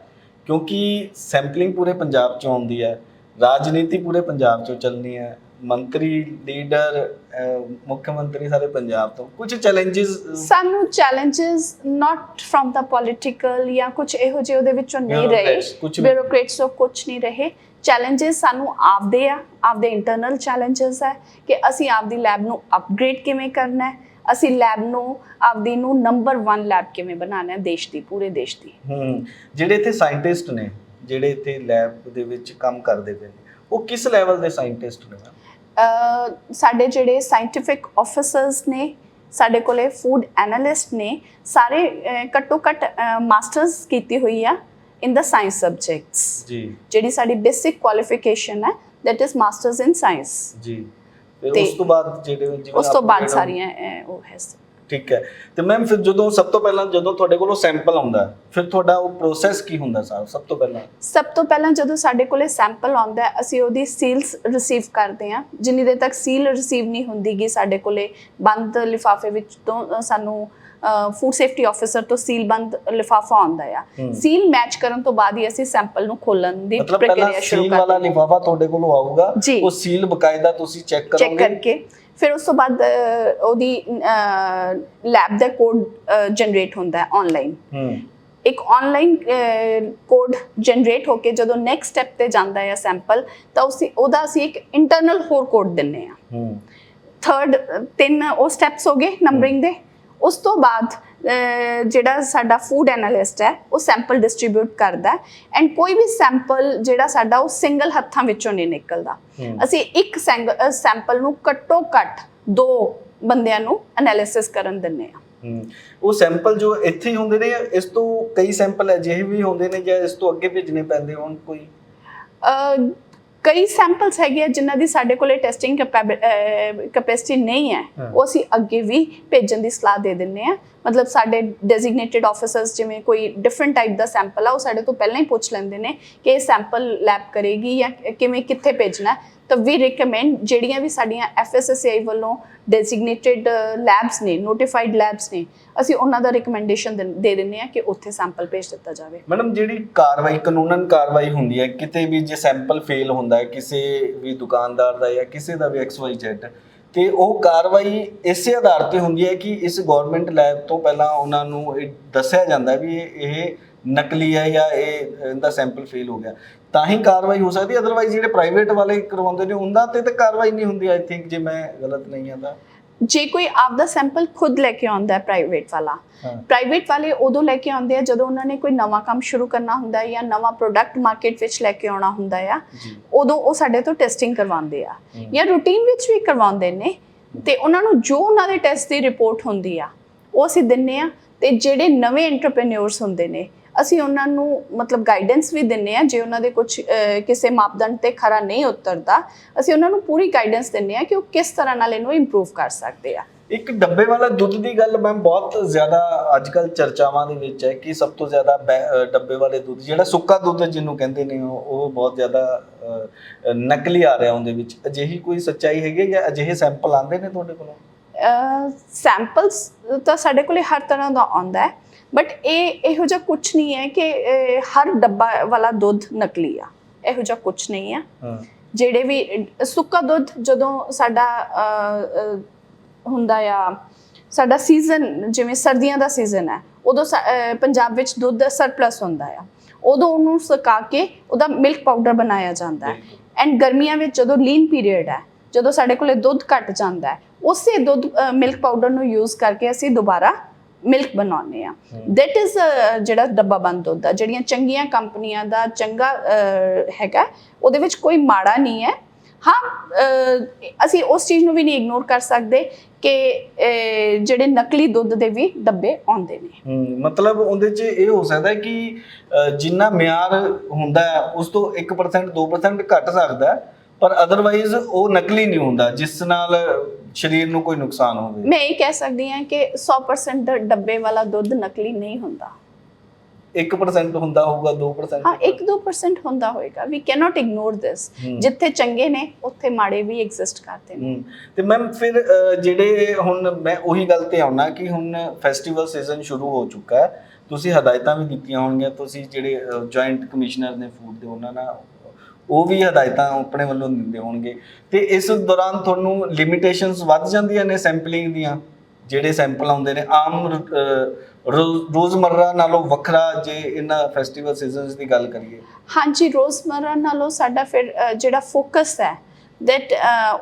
Speaker 1: ਕਿਉਂਕਿ ਸੈਂਪਲਿੰਗ ਪੂਰੇ ਪੰਜਾਬ 'ਚੋਂ ਆਉਂਦੀ ਹੈ ਰਾਜਨੀਤੀ ਪੂਰੇ ਪੰਜਾਬ 'ਚੋਂ ਚੱਲਣੀ ਹੈ ਮੰਤਰੀ ਲੀਡਰ ਮੁੱਖ ਮੰਤਰੀ ਸਾਰੇ ਪੰਜਾਬ ਤੋਂ ਕੁਝ ਚੈਲੰਜਸ
Speaker 2: ਸਾਨੂੰ ਚੈਲੰਜਸ ਨਾਟ ਫਰਮ ਦਾ ਪੋਲਿਟੀਕਲ ਜਾਂ ਕੁਝ ਇਹੋ ਜਿਹੇ ਉਹਦੇ ਵਿੱਚੋਂ ਨਹੀਂ ਰਹੇ। ਬਿਊਰੋਕਰੇਟਸ ਤੋਂ ਕੁਝ ਨਹੀਂ ਰਹੇ। ਚੈਲੰਜਸ ਸਾਨੂੰ ਆਪਦੇ ਆ ਆਪਦੇ ਇੰਟਰਨਲ ਚੈਲੰਜਸ ਹੈ ਕਿ ਅਸੀਂ ਆਪਦੀ ਲੈਬ ਨੂੰ ਅਪਗ੍ਰੇਡ ਕਿਵੇਂ ਕਰਨਾ ਹੈ ਅਸੀਂ ਲੈਬ ਨੂੰ ਆਪਦੀ ਨੂੰ ਨੰਬਰ 1 ਲੈਬ ਕਿਵੇਂ ਬਣਾਉਣਾ ਹੈ ਦੇਸ਼ ਦੀ ਪੂਰੇ ਦੇਸ਼ ਦੀ।
Speaker 1: ਹੂੰ ਜਿਹੜੇ ਇੱਥੇ ਸਾਇੰਟਿਸਟ ਨੇ ਜਿਹੜੇ ਇੱਥੇ ਲੈਬ ਦੇ ਵਿੱਚ ਕੰਮ ਕਰਦੇ ਪਏ ਨੇ ਉਹ ਕਿਸ ਲੈਵਲ ਦੇ ਸਾਇੰਟਿਸਟ ਨੇ?
Speaker 2: ਸਾਡੇ ਜਿਹੜੇ ਸਾਇੰਟਿਫਿਕ ਆਫੀਸਰਸ ਨੇ ਸਾਡੇ ਕੋਲੇ ਫੂਡ ਐਨਾਲਿਸਟ ਨੇ ਸਾਰੇ ਘੱਟੋ ਘੱਟ ਮਾਸਟਰਸ ਕੀਤੀ ਹੋਈ ਆ ਇਨ ਦਾ ਸਾਇੰਸ ਸਬਜੈਕਟਸ
Speaker 1: ਜੀ।
Speaker 2: ਜਿਹੜੀ ਸਾਡੀ ਬੇਸਿਕ ਕੁਆਲੀਫਿਕੇਸ਼ਨ ਹੈ that is masters in science
Speaker 1: ਜੀ। ਫਿਰ ਉਸ ਤੋਂ ਬਾਅਦ ਜਿਹੜੇ
Speaker 2: ਉਸ ਤੋਂ ਬਾਅਦ ਸਾਰੀਆਂ ਉਹ ਹੈ
Speaker 1: ਠੀਕ ਹੈ। ਤੇ ਮੈਮ ਫਿਰ ਜਦੋਂ ਸਭ ਤੋਂ ਪਹਿਲਾਂ ਜਦੋਂ ਤੁਹਾਡੇ ਕੋਲੋਂ ਸੈਂਪਲ ਆਉਂਦਾ ਫਿਰ ਤੁਹਾਡਾ ਉਹ ਪ੍ਰੋਸੈਸ ਕੀ ਹੁੰਦਾ ਸਾਰਾ ਸਭ ਤੋਂ ਪਹਿਲਾਂ?
Speaker 2: ਸਭ ਤੋਂ ਪਹਿਲਾਂ ਜਦੋਂ ਸਾਡੇ ਕੋਲੇ ਸੈਂਪਲ ਆਉਂਦਾ ਹੈ ਅਸੀਂ ਉਹਦੀ ਸੀਲਸ ਰਿਸੀਵ ਕਰਦੇ ਹਾਂ। ਜਿੰਨੀ ਦੇਰ ਤੱਕ ਸੀਲ ਰਿਸੀਵ ਨਹੀਂ ਹੁੰਦੀਗੀ ਸਾਡੇ ਕੋਲੇ ਬੰਦ ਲਿਫਾਫੇ ਵਿੱਚ ਤੋਂ ਸਾਨੂੰ ਫੂਡ ਸੇਫਟੀ ਆਫੀਸਰ ਤੋਂ ਸੀਲ ਬੰਦ ਲਿਫਾਫਾ ਆਉਂਦਾ ਆ। ਸੀਲ ਮੈਚ ਕਰਨ ਤੋਂ ਬਾਅਦ ਹੀ ਅਸੀਂ ਸੈਂਪਲ ਨੂੰ ਖੋਲਣ ਦੀ
Speaker 1: ਮਤਲਬ ਪਹਿਲਾਂ
Speaker 2: ਪ੍ਰਕਿਰਿਆ ਸ਼ੁਰੂ
Speaker 1: ਸੀਲ ਵਾਲਾ
Speaker 2: ਕਰਦੇ ਹਾਂ।
Speaker 1: ਲਿਫਾਫਾ ਤੁਹਾਡੇ ਕੋਲੋਂ ਆਊਗਾ। ਉਹ ਸੀਲ ਬਕਾਇਦਾ ਤੁਸੀਂ ਚੈੱਕ
Speaker 2: ਚੈੱਕ
Speaker 1: ਕਰੋਗੇ।
Speaker 2: ਕਰਕੇ। ਫਿਰ ਉਸ ਤੋਂ ਬਾਅਦ ਉਹਦੀ ਲੈਬ ਦਾ ਕੋਡ ਜਨਰੇਟ ਹੁੰਦਾ ਹੈ ਆਨਲਾਈਨ ਇੱਕ ਆਨਲਾਈਨ ਕੋਡ ਜਨਰੇਟ ਹੋ ਕੇ ਜਦੋਂ ਨੈਕਸਟ ਸਟੈਪ ਤੇ ਜਾਂਦਾ ਹੈ ਸੈਂਪਲ ਤਾਂ ਉਸੇ ਉਹਦਾ ਅਸੀਂ ਇੱਕ ਇੰਟਰਨਲ ਹੋਰ ਕੋਡ ਦਿੰਨੇ ਆ ਥਰਡ ਤਿੰਨ ਉਹ ਸਟੈਪਸ ਹੋ ਗਏ ਨੰਬਰਿੰਗ ਦੇ। ਉਸ ਤੋਂ ਬਾਅਦ ਜਿਹੜਾ ਸਾਡਾ ਫੂਡ ਐਨਾਲਿਸਟ ਹੈ ਉਹ ਸੈਂਪਲ ਡਿਸਟ੍ਰੀਬਿਊਟ ਕਰਦਾ ਐਂਡ ਕੋਈ ਵੀ ਸੈਂਪਲ ਜਿਹੜਾ ਸਾਡਾ ਉਹ ਸਿੰਗਲ ਹੱਥਾਂ ਵਿੱਚੋਂ ਨਹੀਂ ਨਿਕਲਦਾ। ਅਸੀਂ ਇੱਕ ਸੈਂਪਲ ਨੂੰ ਘੱਟੋ ਘੱਟ ਦੋ ਬੰਦਿਆਂ ਨੂੰ ਐਨਾਲਿਸਿਸ ਕਰਨ ਦਿੰਨੇ ਆ
Speaker 1: ਉਹ ਸੈਂਪਲ ਜੋ ਇੱਥੇ ਹੀ ਹੁੰਦੇ ਨੇ ਇਸ ਤੋਂ ਕਈ ਸੈਂਪਲ ਅਜਿਹੇ ਵੀ ਹੁੰਦੇ ਨੇ ਜਾਂ ਇਸ ਤੋਂ ਅੱਗੇ ਭੇਜਣੇ ਪੈਂਦੇ ਹੋਣ ਕੋਈ?
Speaker 2: ਕਈ ਸੈਂਪਲਸ ਹੈਗੇ ਆ ਜਿਨ੍ਹਾਂ ਦੀ ਸਾਡੇ ਕੋਲੇ ਟੈਸਟਿੰਗ ਕੈਪੈਸਿਟੀ ਨਹੀਂ ਹਾਂ। ਉਹ ਅਸੀਂ ਅੱਗੇ ਵੀ ਭੇਜਣ ਦੀ ਸਲਾਹ ਦੇ ਦਿੰਨੇ ਆ ਮਤਲਬ ਸਾਡੇ ਡੈਜ਼ਿਗਨੇਟਿਡ ਆਫੀਸਰਸ ਜਿਵੇਂ ਕੋਈ ਡਿਫਰੈਂਟ ਟਾਈਪ ਦਾ ਸੈਂਪਲ ਆ, ਉਹ ਸਾਡੇ ਤੋਂ ਪਹਿਲਾਂ ਹੀ ਪੁੱਛ ਲੈਂਦੇ ਨੇ ਕਿ ਇਹ ਸੈਂਪਲ ਲੈਬ ਕਰੇਗੀ ਜਾਂ ਕਿਵੇਂ, ਕਿੱਥੇ ਭੇਜਣਾ ਤਾਂ ਵੀ ਰეკਮੈਂਡ ਜਿਹੜੀਆਂ ਵੀ ਸਾਡੀਆਂ ਐਫਐਸਐਸਆਈ ਵੱਲੋਂ ਡੈਜ਼ਿਗਨੇਟਿਡ ਲੈਬਸ ਨੇ ਨੋਟੀਫਾਈਡ ਲੈਬਸ ਨੇ, ਅਸੀਂ ਉਹਨਾਂ ਦਾ ਰეკਮੈਂਡੇਸ਼ਨ ਦੇ ਦਿੰਨੇ ਆ ਕਿ ਉੱਥੇ ਸੈਂਪਲ ਭੇਜ ਦਿੱਤਾ ਜਾਵੇ।
Speaker 1: ਮੈਡਮ, ਜਿਹੜੀ ਕਾਰਵਾਈ, ਕਾਨੂੰਨਨ ਕਾਰਵਾਈ ਹੁੰਦੀ ਹੈ, ਕਿਤੇ ਵੀ ਜੇ ਸੈਂਪਲ ਫੇਲ ਹੁੰਦਾ ਹੈ, ਕਿਸੇ ਵੀ ਦੁਕਾਨਦਾਰ ਦਾ ਜਾਂ ਕਿਸੇ ਦਾ ਵੀ ਐਕਸ ਵਾਈ ਜ਼ੈਡ ਤੇ ਉਹ ਕਾਰਵਾਈ ਇਸੇ ਆਧਾਰ ਤੇ ਹੁੰਦੀ ਹੈ ਕਿ ਇਸ ਗਵਰਨਮੈਂਟ ਲੈਬ ਤੋਂ ਪਹਿਲਾਂ ਉਹਨਾਂ ਨੂੰ ਇਹ ਦੱਸਿਆ ਜਾਂਦਾ ਹੈ ਵੀ ਇਹ ਇਹ ਨਕਲੀ ਹੈ ਜਾਂ ਇਹ, ਇਹਦਾ ਸੈਂਪਲ ਫੇਲ ਹੋ ਗਿਆ। ਤਾਂ ਹੀ ਕਾਰਵਾਈ ਹੋ ਸਕਦੀ ਹੈ ਅਦਰਵਾਈਜ਼ ਜਿਹੜੇ ਪ੍ਰਾਈਵੇਟ ਵਾਲੇ ਕਰਵਾਉਂਦੇ ਨੇ, ਉਹਨਾਂ ਤੇ ਤਾਂ ਕਾਰਵਾਈ ਨਹੀਂ ਹੁੰਦੀ ਆਈ ਥਿੰਕ ਜੇ ਮੈਂ ਗਲਤ ਨਹੀਂ ਹਾਂ ਤਾਂ।
Speaker 2: ਜੇ ਕੋਈ ਆਪਦਾ ਸੈਂਪਲ ਖੁਦ ਲੈ ਕੇ ਆਉਂਦਾ ਹੈ ਪ੍ਰਾਈਵੇਟ ਵਾਲਾ ਪ੍ਰਾਈਵੇਟ ਵਾਲੇ ਉਦੋਂ ਲੈ ਕੇ ਆਉਂਦੇ ਆ ਜਦੋਂ ਉਹਨਾਂ ਨੇ ਕੋਈ ਨਵਾਂ ਕੰਮ ਸ਼ੁਰੂ ਕਰਨਾ ਹੁੰਦਾ ਹੈ ਜਾਂ ਨਵਾਂ ਪ੍ਰੋਡਕਟ ਮਾਰਕੀਟ ਵਿੱਚ ਲੈ ਕੇ ਆਉਣਾ ਹੁੰਦਾ ਆ ਉਦੋਂ ਉਹ ਸਾਡੇ ਤੋਂ ਟੈਸਟਿੰਗ ਕਰਵਾਉਂਦੇ ਆ। ਜਾਂ ਰੂਟੀਨ ਵਿੱਚ ਵੀ ਕਰਵਾਉਂਦੇ ਨੇ ਤੇ ਉਹਨਾਂ ਨੂੰ ਜੋ ਉਹਨਾਂ ਦੇ ਟੈਸਟ ਦੀ ਰਿਪੋਰਟ ਹੁੰਦੀ ਆ ਉਹ ਅਸੀਂ ਦਿੰਨੇ ਆ ਤੇ ਜਿਹੜੇ ਨਵੇਂ ਐਂਟਰਪ੍ਰੈਨਿਓਰਸ ਹੁੰਦੇ ਨੇ ਅਸੀਂ ਉਹਨਾਂ ਨੂੰ ਮਤਲਬ ਗਾਈਡੈਂਸ ਵੀ ਦਿੰਨੇ ਆ ਜੇ ਉਹਨਾਂ ਦੇ ਕੁਝ ਕਿਸੇ ਮਾਪਦੰਡ ਤੇ ਖਰਾ ਨਹੀਂ ਉਤਰਦਾ ਅਸੀਂ ਉਹਨਾਂ ਨੂੰ ਪੂਰੀ ਗਾਈਡੈਂਸ ਦਿੰਨੇ ਆ ਕਿ ਉਹ ਕਿਸ ਤਰ੍ਹਾਂ ਨਾਲ ਇਹਨੂੰ ਇੰਪਰੂਵ ਕਰ ਸਕਦੇ ਆ।
Speaker 1: ਇੱਕ ਡੱਬੇ ਵਾਲਾ ਦੁੱਧ ਦੀ ਗੱਲ ਮੈਂ ਬਹੁਤ ਜ਼ਿਆਦਾ ਅੱਜਕੱਲ ਚਰਚਾਵਾਂ ਦੇ ਵਿੱਚ ਹੈ ਕਿ ਸਭ ਤੋਂ ਜ਼ਿਆਦਾ ਡੱਬੇ ਵਾਲੇ ਦੁੱਧ ਜਿਹੜਾ ਸੁੱਕਾ ਦੁੱਧ ਜਿਹਨੂੰ ਕਹਿੰਦੇ ਨੇ ਉਹ ਬਹੁਤ ਜ਼ਿਆਦਾ ਨਕਲੀ ਆ ਰਿਹਾ ਉਹਦੇ ਵਿੱਚ। ਅਜਿਹੀ ਕੋਈ ਸੱਚਾਈ ਹੈਗੀ ਜਾਂ ਅਜਿਹੇ ਸੈਂਪਲ ਆਉਂਦੇ ਨੇ ਤੁਹਾਡੇ ਕੋਲੋਂ?
Speaker 2: ਸੈਂਪਲਸ ਤਾਂ ਸਾਡੇ ਕੋਲੇ ਹਰ ਤਰ੍ਹਾਂ ਦਾ ਆਉਂਦਾ ਹੈ। ਬਟ ਇਹ ਇਹੋ ਜਿਹਾ ਕੁਝ ਨਹੀਂ ਹੈ ਕਿ ਹਰ ਡੱਬਾ ਵਾਲਾ ਦੁੱਧ ਨਕਲੀ ਆ। ਇਹੋ ਜਿਹਾ ਕੁਝ ਨਹੀਂ ਆ।
Speaker 1: ਹਾਂ।
Speaker 2: ਜਿਹੜੇ ਵੀ ਸੁੱਕਾ ਦੁੱਧ ਜਦੋਂ ਸਾਡਾ ਹੁੰਦਾ ਆ ਸਾਡਾ ਸੀਜ਼ਨ ਜਿਵੇਂ ਸਰਦੀਆਂ ਦਾ ਸੀਜ਼ਨ ਹੈ ਉਦੋਂ ਪੰਜਾਬ ਵਿੱਚ ਦੁੱਧ ਸਰਪਲਸ ਹੁੰਦਾ ਆ। ਉਦੋਂ ਉਹਨੂੰ ਸੁਕਾ ਕੇ ਉਹਦਾ ਮਿਲਕ ਪਾਊਡਰ ਬਣਾਇਆ ਜਾਂਦਾ ਹੈ। ਐਂਡ ਗਰਮੀਆਂ ਵਿੱਚ ਜਦੋਂ ਲੀਨ ਪੀਰੀਅਡ ਹੈ ਜਦੋਂ ਸਾਡੇ ਕੋਲੇ ਦੁੱਧ ਘਟ ਜਾਂਦਾ ਹੈ ਉਸੇ ਦੁੱਧ ਮਿਲਕ ਪਾਊਡਰ ਨੂੰ ਯੂਜ਼ ਕਰਕੇ ਅਸੀਂ ਦੁਬਾਰਾ ਮਿਲਕ ਬਣਾਉਂਦੇ ਆ ਦੈਟ ਇਜ਼ ਜਿਹੜਾ ਡੱਬਾ ਬੰਦ ਦੁੱਧ ਆ ਜਿਹੜੀਆਂ ਚੰਗੀਆਂ ਕੰਪਨੀਆਂ ਦਾ ਚੰਗਾ ਹੈਗਾ ਉਹਦੇ ਵਿੱਚ ਕੋਈ ਮਾੜਾ ਨਹੀਂ ਹੈ। ਹਾਂ ਅਸੀਂ ਉਸ ਚੀਜ਼ ਨੂੰ ਵੀ ਨਹੀਂ ਇਗਨੋਰ ਕਰ ਸਕਦੇ ਕਿ ਜਿਹੜੇ ਨਕਲੀ ਦੁੱਧ ਦੇ ਵੀ ਡੱਬੇ ਆਉਂਦੇ ਨੇ।
Speaker 1: ਮਤਲਬ ਉਹਦੇ 'ਚ ਇਹ ਹੋ ਸਕਦਾ ਹੈ ਕਿ ਜਿੰਨਾ ਮਿਆਰ ਹੁੰਦਾ ਉਸ ਤੋਂ 1% 2% ਘਟ ਸਕਦਾ ਪਰ ਅਦਰਵਾਈਜ਼ ਉਹ ਨਕਲੀ ਨਹੀਂ ਹੁੰਦਾ ਜਿਸ ਨਾਲ ਸਰੀਰ ਨੂੰ ਕੋਈ ਨੁਕਸਾਨ ਹੋਵੇ।
Speaker 2: ਮੈਂ ਇਹ ਕਹਿ ਸਕਦੀ ਹਾਂ ਕਿ 100% ਦਾ ਡੱਬੇ ਵਾਲਾ ਦੁੱਧ ਨਕਲੀ ਨਹੀਂ ਹੁੰਦਾ।
Speaker 1: 1% ਹੁੰਦਾ ਹੋਊਗਾ 2%
Speaker 2: ਹਾਂ 1-2% ਹੁੰਦਾ ਹੋਏਗਾ। We cannot ignore this. ਜਿੱਥੇ ਚੰਗੇ ਨੇ ਉੱਥੇ ਮਾੜੇ ਵੀ ਐਗਜ਼ਿਸਟ ਕਰਦੇ ਨੇ
Speaker 1: ਤੇ ਮੈਮ ਫਿਰ ਜਿਹੜੇ ਹੁਣ ਮੈਂ ਉਹੀ ਗੱਲ ਤੇ ਆਉਣਾ ਕਿ ਹੁਣ ਫੈਸਟੀਵਲ ਸੀਜ਼ਨ ਸ਼ੁਰੂ ਹੋ ਚੁੱਕਾ ਹੈ। ਤੁਸੀਂ ਹਦਾਇਤਾਂ ਵੀ ਦਿੱਤੀਆਂ ਹੋਣਗੀਆਂ। ਤੁਸੀਂ ਜਿਹੜੇ ਜੁਆਇੰਟ ਕਮਿਸ਼ਨਰ ਨੇ ਫੂਡ ਦੇ ਉਹਨਾਂ ਨਾਲ ਉਹ ਵੀ ਹਦਾਇਤਾਂ ਆਪਣੇ ਵੱਲੋਂ ਦਿੰਦੇ ਹੋਣਗੇ। ਤੇ ਇਸ ਦੌਰਾਨ ਤੁਹਾਨੂੰ ਲਿਮਿਟੇਸ਼ਨਸ ਵੱਧ ਜਾਂਦੀਆਂ ਨੇ ਸੈਂਪਲਿੰਗ ਦੀਆਂ, ਜਿਹੜੇ ਸੈਂਪਲ ਆਉਂਦੇ ਨੇ। ਆਮ ਰੋਜ਼ਮਰਰਾ ਨਾਲੋਂ ਵੱਖਰਾ ਜੇ ਇਹਨਾਂ ਫੈਸਟੀਵਲ ਸੀਜ਼ਨਸ ਦੀ ਗੱਲ ਕਰੀਏ।
Speaker 2: ਹਾਂਜੀ, ਰੋਜ਼ਮਰਰਾ ਨਾਲੋਂ ਸਾਡਾ ਫਿਰ ਜਿਹੜਾ ਫੋਕਸ ਹੈ ਦੈਟ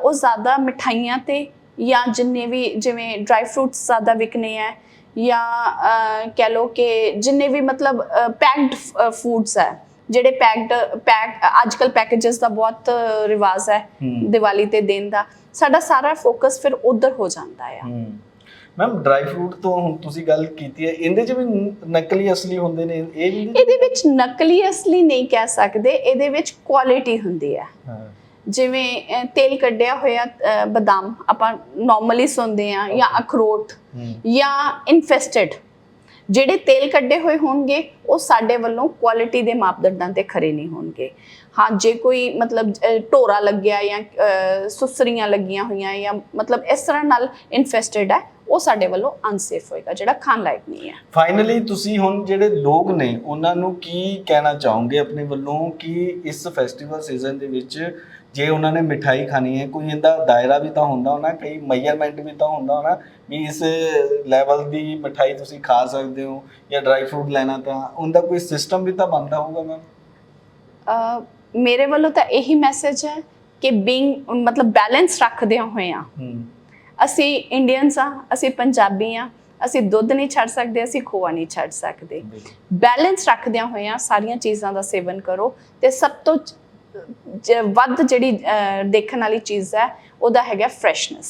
Speaker 2: ਉਹ ਜ਼ਿਆਦਾ ਮਿਠਾਈਆਂ ਤੇ ਜਾਂ ਜਿੰਨੇ ਵੀ ਜਿਵੇਂ ਡਰਾਈ ਫਰੂਟਸ ਜ਼ਿਆਦਾ ਵਿਕਨੇ ਹੈ ਜਾਂ ਕਹਿ ਲਓ ਕਿ ਜਿੰਨੇ ਵੀ ਮਤਲਬ ਪੈਕਡ ਫੂਡਸ ਹੈ। ਜਿਹੜੇ ਪੈਕਡ ਪੈਕ ਅੱਜਕੱਲ ਪੈਕੇजेस ਦਾ ਬਹੁਤ ਰਿਵਾਜ ਹੈ। ਦੀਵਾਲੀ ਤੇ ਦੇਣ ਦਾ। ਸਾਡਾ ਸਾਰਾ ਫੋਕਸ ਫਿਰ ਉਧਰ ਹੋ ਜਾਂਦਾ ਆ।
Speaker 1: ਮੈਮ ਡਰਾਈ ਫਰੂਟ ਤੋਂ ਹੁਣ ਤੁਸੀਂ ਗੱਲ ਕੀਤੀ ਹੈ ਇਹਦੇ ਚ ਵੀ ਨਕਲੀ ਅਸਲੀ ਹੁੰਦੇ ਨੇ ਇਹ ਵੀ
Speaker 2: ਇਹਦੇ ਵਿੱਚ ਨਕਲੀ ਅਸਲੀ ਨਹੀਂ ਕਹਿ ਸਕਦੇ ਇਹਦੇ ਵਿੱਚ ਕੁਆਲਿਟੀ ਹੁੰਦੀ ਹੈ। ਜਿਵੇਂ ਤੇਲ ਕੱਢਿਆ ਹੋਇਆ ਬਦਾਮ ਆਪਾਂ ਨਾਰਮਲੀ ਸੁਣਦੇ ਆ ਜਾਂ ਅਖਰੋਟ ਜਾਂ ਇਨਫੈਸਟਡ ਜਿਹੜੇ ਤੇਲ ਕੱਢੇ ਹੋਏ ਹੋਣਗੇ, ਉਹ ਸਾਡੇ ਵੱਲੋਂ ਕੁਆਲਿਟੀ ਦੇ ਮਾਪਦੰਡਾਂ ਤੇ ਖਰੇ ਨਹੀਂ ਹੋਣਗੇ। ਹਾਂ, ਜੇ ਕੋਈ ਮਤਲਬ ਢੋਰਾ ਲੱਗਿਆ ਜਾਂ ਸੁਸਰੀਆਂ ਲੱਗੀਆਂ ਹੋਈਆਂ ਜਾਂ ਮਤਲਬ ਇਸ ਤਰ੍ਹਾਂ ਨਾਲ ਇਨਫੈਸਟਡ ਹੈ, ਉਹ ਸਾਡੇ ਵੱਲੋਂ ਅਨਸੇਫ ਹੋਏਗਾ, ਜਿਹੜਾ ਖਾਣ ਲਾਇਕ ਨਹੀਂ ਹੈ।
Speaker 1: ਫਾਈਨਲੀ ਤੁਸੀਂ ਹੁਣ ਜਿਹੜੇ ਲੋਕ ਨੇ, ਉਹਨਾਂ ਨੂੰ ਕੀ ਕਹਿਣਾ ਚਾਹੋਗੇ ਆਪਣੇ ਵੱਲੋਂ ਕਿ ਇਸ ਫੈਸਟੀਵਲ ਸੀਜ਼ਨ ਦੇ ਵਿੱਚ ਜੇ ਉਹਨਾਂ ਨੇ ਮਿਠਾਈ ਖਾਣੀ ਹੈ ਕੋਈ ਇਹਦਾ ਦਾਇਰਾ ਵੀ ਤਾਂ ਹੁੰਦਾ ਹੋਣਾ ਕਈ ਮੈਜ਼ਰਮੈਂਟ ਵੀ ਤਾਂ ਹੁੰਦਾ ਹੋਣਾ ਵੀ ਇਸ ਲੈਵਲ ਦੀ ਮਿਠਾਈ ਤੁਸੀਂ ਖਾ ਸਕਦੇ ਹੋ ਜਾਂ ਡਰਾਈ ਫਰੂਟ ਲੈਣਾ ਤਾਂ ਉਹਦਾ ਕੋਈ ਸਿਸਟਮ ਵੀ ਤਾਂ ਬਣਦਾ ਹੋਊਗਾ ਮੈਮ
Speaker 2: ਮੇਰੇ ਵੱਲੋਂ ਤਾਂ ਇਹੀ ਮੈਸੇਜ ਹੈ ਕਿ ਬੀਇੰਗ ਮਤਲਬ ਬੈਲੈਂਸ ਰੱਖਦੇ ਹੋਏ ਆ ਅਸੀਂ ਇੰਡੀਅਨਸ ਆ ਅਸੀਂ ਪੰਜਾਬੀ ਆ ਅਸੀਂ ਦੁੱਧ ਨਹੀਂ ਛੱਡ ਸਕਦੇ ਅਸੀਂ ਖੋਆ ਨਹੀਂ ਛੱਡ ਸਕਦੇ। ਬੈਲੈਂਸ ਰੱਖਦਿਆਂ ਹੋਇਆਂ ਸਾਰੀਆਂ ਚੀਜ਼ਾਂ ਦਾ ਸੇਵਨ ਕਰੋ ਤੇ ਸਭ ਤੋਂ ਵੱਧ ਜਿਹੜੀ ਦੇਖਣ ਵਾਲੀ ਚੀਜ਼ ਹੈ, ਉਹਦਾ ਹੈਗਾ ਫਰੈਸ਼ਨੈਸ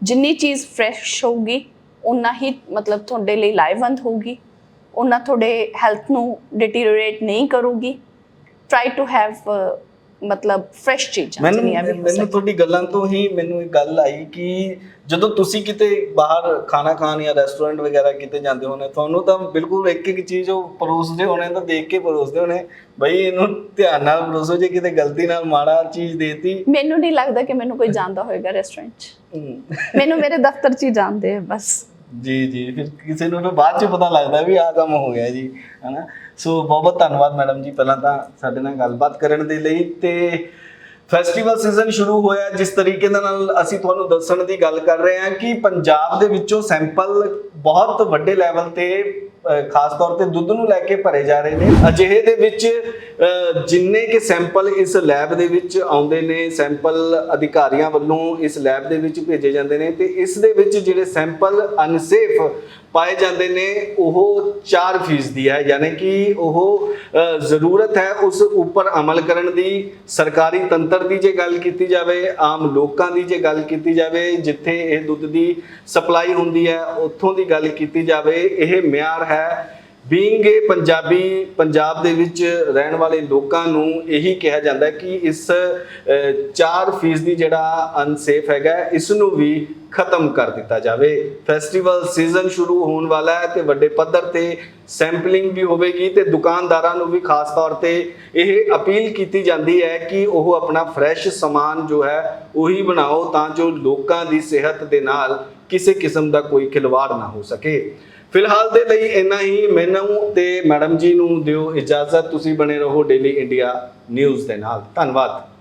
Speaker 2: ਜਿੰਨੀ ਚੀਜ਼ ਫਰੈਸ਼ ਹੋਊਗੀ ਉਨਾ ਹੀ ਮਤਲਬ ਤੁਹਾਡੇ ਲਈ ਲਾਹੇਵੰਦ ਹੋਊਗੀ। ਉਨਾ ਤੁਹਾਡੇ ਹੈਲਥ ਨੂੰ ਡਿਟੀਰੀਓਰੇਟ ਨਹੀਂ ਕਰੂਗੀ। ਟਰਾਈ ਟੂ ਹੈਵ ਮਤਲਬ ਫਰੈਸ਼ ਚੀਜ਼ਾਂ
Speaker 1: ਮੈਨੂੰ
Speaker 2: ਜਿੰਨੀਆਂ ਵੀ ਹੋ
Speaker 1: ਮੈਨੂੰ
Speaker 2: ਸਕਣ।
Speaker 1: ਤੁਹਾਡੀ ਗੱਲਾਂ ਤੋਂ ਹੀ ਮੈਨੂੰ ਇੱਕ ਗੱਲ ਆਈ ਕਿ ਜਦੋਂ ਤੁਸੀਂ ਕਿਤੇ ਬਾਹਰ ਖਾਣਾ ਖਾਣ ਜਾਂ ਰੈਸਟੋਰੈਂਟ ਵਗੈਰਾ ਕਿਤੇ ਜਾਂਦੇ ਹੋਣੇ ਤੁਹਾਨੂੰ ਤਾਂ ਬਿਲਕੁਲ ਇੱਕ ਇੱਕ ਚੀਜ਼ ਉਹ ਪਰੋਸਦੇ ਹੋਣੇ ਤਾਂ ਦੇਖ ਕੇ ਪਰੋਸਦੇ ਹੋਣੇ ਬਈ ਇਹਨੂੰ ਧਿਆਨ ਨਾਲ ਪਰੋਸੋ ਜੇ ਕਿਤੇ ਗਲਤੀ ਨਾਲ ਮਾੜਾ ਚੀਜ਼ ਦੇਤੀ।
Speaker 2: ਮੈਨੂੰ ਨਹੀਂ ਲੱਗਦਾ ਕਿ ਮੈਨੂੰ ਕੋਈ ਜਾਣਦਾ ਹੋਏਗਾ ਰੈਸਟੋਰੈਂਟ 'ਚ। ਮੈਨੂੰ ਮੇਰੇ ਦਫ਼ਤਰ 'ਚ ਹੀ ਜਾਣਦੇ ਆ ਬਸ।
Speaker 1: ਜੀ ਜੀ ਫਿਰ ਕਿਸੇ ਨੂੰ ਫਿਰ ਬਾਅਦ ਚ ਪਤਾ ਲੱਗਦਾ ਵੀ ਆਹ ਕੰਮ ਹੋ ਗਿਆ ਜੀ ਹਨਾ? ਸੋ ਬਹੁਤ ਬਹੁਤ ਧੰਨਵਾਦ ਮੈਡਮ ਜੀ, ਪਹਿਲਾਂ ਤਾਂ ਸਾਡੇ ਨਾਲ ਗੱਲਬਾਤ ਕਰਨ ਦੇ ਲਈ ਤੇ ਫੈਸਟੀਵਲ ਸੀਜ਼ਨ ਸ਼ੁਰੂ ਹੋਇਆ, ਜਿਸ ਤਰੀਕੇ ਦੇ ਨਾਲ ਅਸੀਂ ਤੁਹਾਨੂੰ ਦੱਸਣ ਦੀ ਗੱਲ ਕਰ ਰਹੇ ਹਾਂ ਕਿ ਪੰਜਾਬ ਦੇ ਵਿੱਚੋਂ ਸੈਂਪਲ ਬਹੁਤ ਵੱਡੇ ਲੈਵਲ ਤੇ ਖਾਸ ਤੌਰ ਤੇ ਦੁੱਧ ਨੂੰ ਲੈ ਕੇ ਭਰੇ ਜਾ ਰਹੇ ਨੇ। ਅਜਿਹੇ ਦੇ ਵਿੱਚ ਜਿੰਨੇ ਕਿ ਸੈਂਪਲ ਇਸ ਲੈਬ ਦੇ ਵਿੱਚ ਆਉਂਦੇ ਨੇ, ਸੈਂਪਲ ਅਧਿਕਾਰੀਆਂ ਵੱਲੋਂ ਇਸ ਲੈਬ ਦੇ ਵਿੱਚ ਭੇਜੇ ਜਾਂਦੇ ਨੇ ਤੇ ਇਸ ਦੇ ਵਿੱਚ ਜਿਹੜੇ ਸੈਂਪਲ ਅਨਸੇਫ ਪਾਏ ਜਾਂਦੇ ਨੇ, ਉਹ 4% ਦੀ ਹੈ। ਯਾਨੀ ਕਿ ਉਹ ਜ਼ਰੂਰਤ ਹੈ ਉਸ ਉੱਪਰ ਅਮਲ ਕਰਨ ਦੀ। ਸਰਕਾਰੀ ਤੰਤਰ ਦੀ ਜੇ ਗੱਲ ਕੀਤੀ ਜਾਵੇ, ਆਮ ਲੋਕਾਂ ਦੀ ਜੇ ਗੱਲ ਕੀਤੀ ਜਾਵੇ, ਜਿੱਥੇ ਇਹ ਦੁੱਧ ਦੀ ਸਪਲਾਈ ਹੁੰਦੀ ਹੈ, ਉੱਥੋਂ ਦੀ ਗੱਲ ਕੀਤੀ ਜਾਵੇ, ਇਹ ਮਿਆਰ ਹੈ ਬੀਇੰਗ ਏ ਪੰਜਾਬੀ ਪੰਜਾਬ ਦੇ ਵਿੱਚ ਰਹਿਣ ਵਾਲੇ ਲੋਕਾਂ ਨੂੰ ਇਹੀ ਕਿਹਾ ਜਾਂਦਾ ਕਿ ਇਸ ਅ, 4% ਦੀ ਜਿਹੜਾ ਅਨਸੇਫ ਹੈਗਾ ਇਸ ਨੂੰ ਵੀ ਖਤਮ ਕਰ ਦਿੱਤਾ ਜਾਵੇ। ਫੈਸਟੀਵਲ ਸੀਜ਼ਨ ਸ਼ੁਰੂ ਹੋਣ ਵਾਲਾ ਹੈ ਤੇ ਵੱਡੇ ਪੱਧਰ ਤੇ ਸੈਂਪਲਿੰਗ ਵੀ ਹੋਵੇਗੀ ਤੇ ਦੁਕਾਨਦਾਰਾਂ ਨੂੰ ਵੀ ਖਾਸ ਤੌਰ ਤੇ ਇਹ ਅਪੀਲ ਕੀਤੀ ਜਾਂਦੀ ਹੈ ਕਿ ਉਹ ਆਪਣਾ ਫਰੈਸ਼ ਸਮਾਨ ਜੋ ਹੈ ਉਹੀ ਬਣਾਓ ਤਾਂ ਜੋ ਲੋਕਾਂ ਦੀ ਸਿਹਤ ਦੇ ਨਾਲ ਕਿਸੇ ਕਿਸਮ ਦਾ ਕੋਈ ਖਿਲਵਾੜ ਨਾ ਹੋ ਸਕੇ। ਫਿਲਹਾਲ ਦੇ ਲਈ ਇੰਨਾ ਹੀ। ਮੈਨੂੰ ਤੇ ਮੈਡਮ ਜੀ ਨੂੰ ਦਿਓ ਇਜਾਜ਼ਤ। ਤੁਸੀਂ ਬਣੇ ਰਹੋ ਡੇਲੀ ਇੰਡੀਆ ਨਿਊਜ਼ ਦੇ ਨਾਲ। ਧੰਨਵਾਦ।